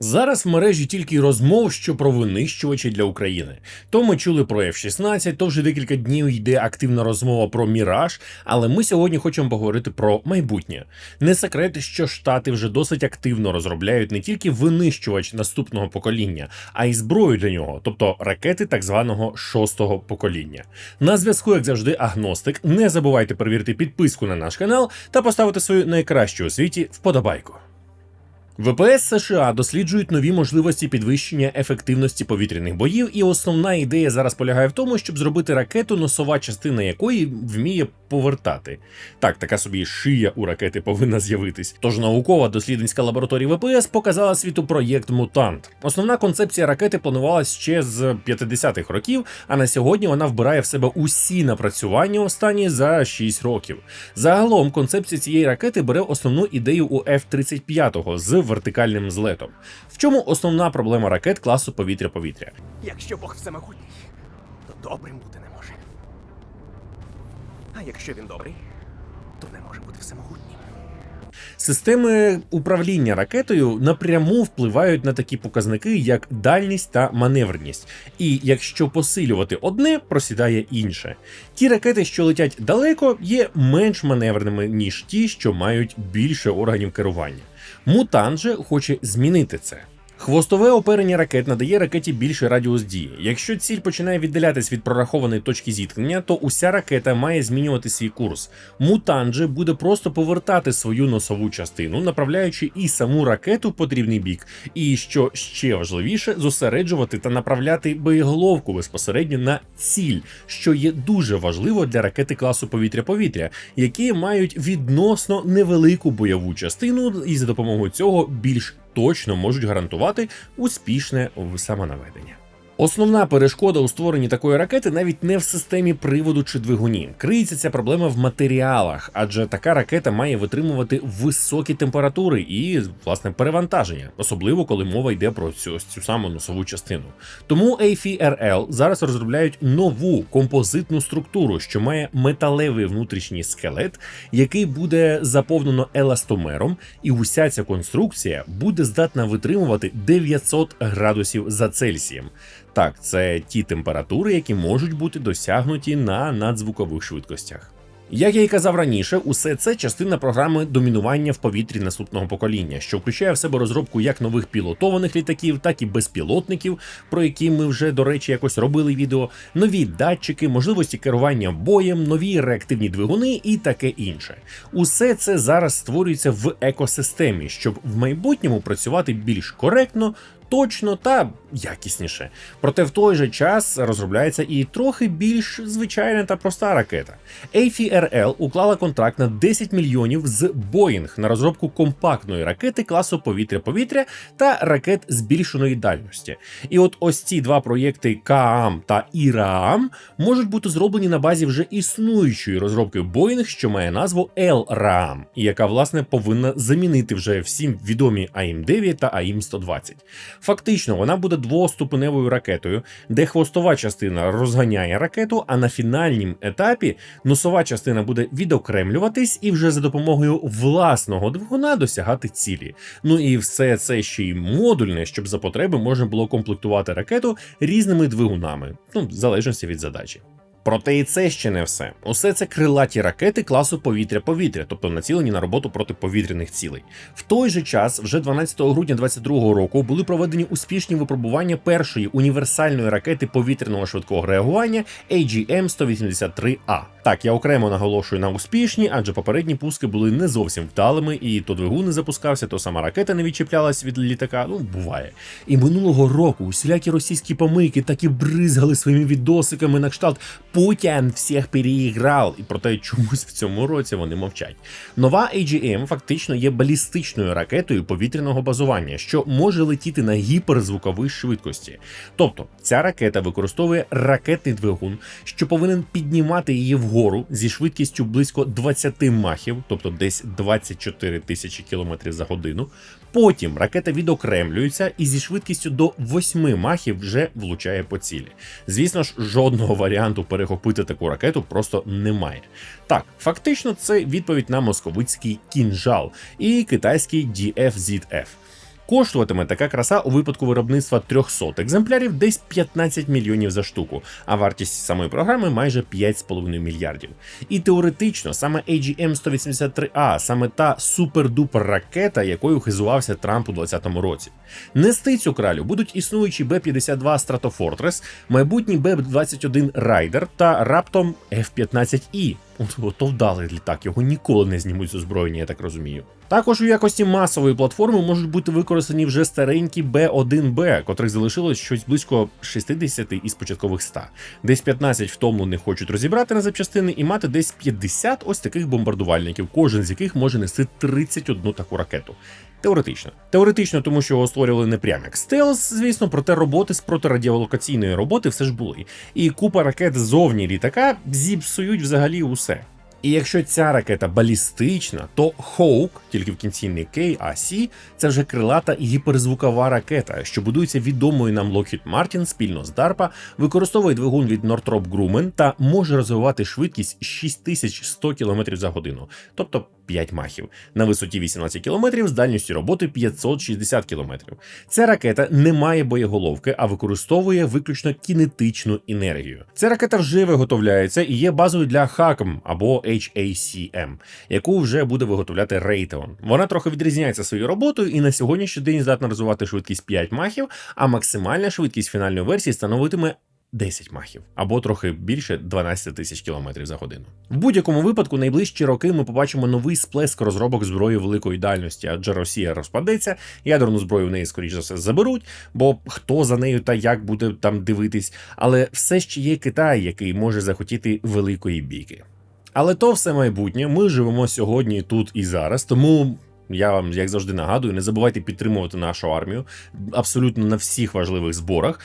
Зараз в мережі тільки розмов, що про винищувачі для України. То ми чули про F-16, то вже декілька днів йде активна розмова про Міраж. Але ми сьогодні хочемо поговорити про майбутнє. Не секрет, що штати вже досить активно розробляють не тільки винищувач наступного покоління, а й зброю для нього, тобто ракети так званого шостого покоління. На зв'язку, як завжди, агностик. Не забувайте перевірити підписку на наш канал та поставити свою найкращу у світі вподобайку. ВПС США досліджують нові можливості підвищення ефективності повітряних боїв, і основна ідея зараз полягає в тому, щоб зробити ракету, носова частина якої вміє повертати. Так, така собі шия у ракети повинна з'явитись. Тож наукова дослідницька лабораторія ВПС показала світу проєкт Мутант. Основна концепція ракети планувалась ще з 50-х років, а на сьогодні вона вбирає в себе усі напрацювання останні за 6 років. Загалом концепція цієї ракети бере основну ідею у F-35 з вертикальним злетом. В чому основна проблема ракет класу повітря-повітря? Якщо Бог всемогутній, то добрим бути не може. А якщо він добрий, то не може бути всемогутнім. Системи управління ракетою напряму впливають на такі показники, як дальність та маневреність. І якщо посилювати одне, просідає інше. Ті ракети, що летять далеко, є менш маневреними, ніж ті, що мають більше органів керування. Мутант же хоче змінити це. Хвостове оперення ракет надає ракеті більший радіус дії. Якщо ціль починає віддалятись від прорахованої точки зіткнення, то уся ракета має змінювати свій курс. Мутант же буде просто повертати свою носову частину, направляючи і саму ракету в потрібний бік, і що ще важливіше, зосереджувати та направляти боєголовку безпосередньо на ціль, що є дуже важливо для ракети класу повітря-повітря, які мають відносно невелику бойову частину, і за допомогою цього більш точно можуть гарантувати успішне самонаведення. Основна перешкода у створенні такої ракети навіть не в системі приводу чи двигунів. Криється ця проблема в матеріалах, адже така ракета має витримувати високі температури і власне перевантаження, особливо коли мова йде про цю, цю саму носову частину. Тому AFRL зараз розробляють нову композитну структуру, що має металевий внутрішній скелет, який буде заповнено еластомером, і уся ця конструкція буде здатна витримувати 900 градусів за Цельсієм. Так, це ті температури, які можуть бути досягнуті на надзвукових швидкостях. Як я й казав раніше, усе це частина програми домінування в повітрі наступного покоління, що включає в себе розробку як нових пілотованих літаків, так і безпілотників, про які ми вже, до речі, якось робили відео, нові датчики, можливості керування боєм, нові реактивні двигуни і таке інше. Усе це зараз створюється в екосистемі, щоб в майбутньому працювати більш коректно. Точно та якісніше. Проте в той же час розробляється і трохи більш звичайна та проста ракета. AFRL уклала контракт на 10 мільйонів з Boeing на розробку компактної ракети класу повітря-повітря та ракет збільшеної дальності. І от ось ці два проєкти КААМ та ІРААМ можуть бути зроблені на базі вже існуючої розробки Boeing, що має назву LRAAM, яка власне повинна замінити вже всім відомі АІМ-9 та АІМ-120. Фактично, вона буде двоступеневою ракетою, де хвостова частина розганяє ракету, а на фінальнім етапі носова частина буде відокремлюватись і вже за допомогою власного двигуна досягати цілі. Ну і все це ще й модульне, щоб за потреби можна було комплектувати ракету різними двигунами, ну в залежності від задачі. Проте і це ще не все. Усе це крилаті ракети класу повітря-повітря, тобто націлені на роботу проти повітряних цілей. В той же час, вже 12 грудня 2022 року, були проведені успішні випробування першої універсальної ракети повітряного швидкого реагування AGM-183A. Так, я окремо наголошую на успішні, адже попередні пуски були не зовсім вдалими, і то двигун не запускався, то сама ракета не відчіплялась від літака. Ну, буває. І минулого року усілякі російські помийки так і бризгали своїми відосиками на кшталт Путін всіх переіграв, і проте чомусь в цьому році вони мовчать. Нова AGM фактично є балістичною ракетою повітряного базування, що може летіти на гіперзвуковій швидкості. Тобто ця ракета використовує ракетний двигун, що повинен піднімати її вгору зі швидкістю близько 20 махів, тобто десь 24 тисячі кілометрів за годину. Потім ракета відокремлюється і зі швидкістю до 8 махів вже влучає по цілі. Звісно ж, жодного варіанту перехопити таку ракету просто немає. Так, фактично, це відповідь на московицький кінжал і китайський DFZF. Коштуватиме така краса у випадку виробництва 300 екземплярів десь 15 мільйонів за штуку, а вартість самої програми майже 5,5 мільярдів. І теоретично саме AGM-183A, саме та супер-дупер ракета, якою хизувався Трамп у 2020 році. Нести цю кралю будуть існуючі Б-52 Stratofortress, майбутній Б-21 Райдер та раптом F-15І. То вдалий літак, його ніколи не знімуть з озброєння, я так розумію. Також у якості масової платформи можуть бути використані вже старенькі Б1Б, котрих залишилось щось близько 60 із початкових 100. Десь 15 втомлених хочуть розібрати на запчастини і мати десь 50 ось таких бомбардувальників, кожен з яких може нести 31 таку ракету. Теоретично. Теоретично, тому що його створювали не прямо як стелс, звісно, проте роботи з протирадіолокаційної роботи все ж були. І купа ракет ззовні літака зіпсують взагалі усе. І якщо ця ракета балістична, то Hawk, тільки в кінці не K, а C, це вже крилата гіперзвукова ракета, що будується відомою нам Lockheed Martin спільно з DARPA, використовує двигун від Northrop Grumman та може розвивати швидкість 6100 км за годину, тобто 5 махів, на висоті 18 км з дальністю роботи 560 км. Ця ракета не має боєголовки, а використовує виключно кінетичну енергію. Ця ракета вже виготовляється і є базою для HACM або HACM, яку вже буде виготовляти Raytheon. Вона трохи відрізняється своєю роботою і на сьогоднішній день здатна розвивати швидкість 5 махів, а максимальна швидкість фінальної версії становитиме 10 махів або трохи більше 12 тисяч кілометрів за годину. В будь-якому випадку, найближчі роки ми побачимо новий сплеск розробок зброї великої дальності, адже Росія розпадеться, ядерну зброю в неї скоріш за все заберуть, бо хто за нею та як буде там дивитись, але все ще є Китай, який може захотіти великої бійки. Але то все майбутнє. Ми живемо сьогодні тут і зараз, тому. Я вам, як завжди, нагадую, не забувайте підтримувати нашу армію абсолютно на всіх важливих зборах.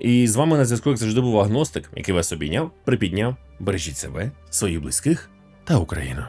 І з вами на зв'язку, як завжди, був агностик, який вас обійняв, припідняв. Бережіть себе, своїх близьких та Україну.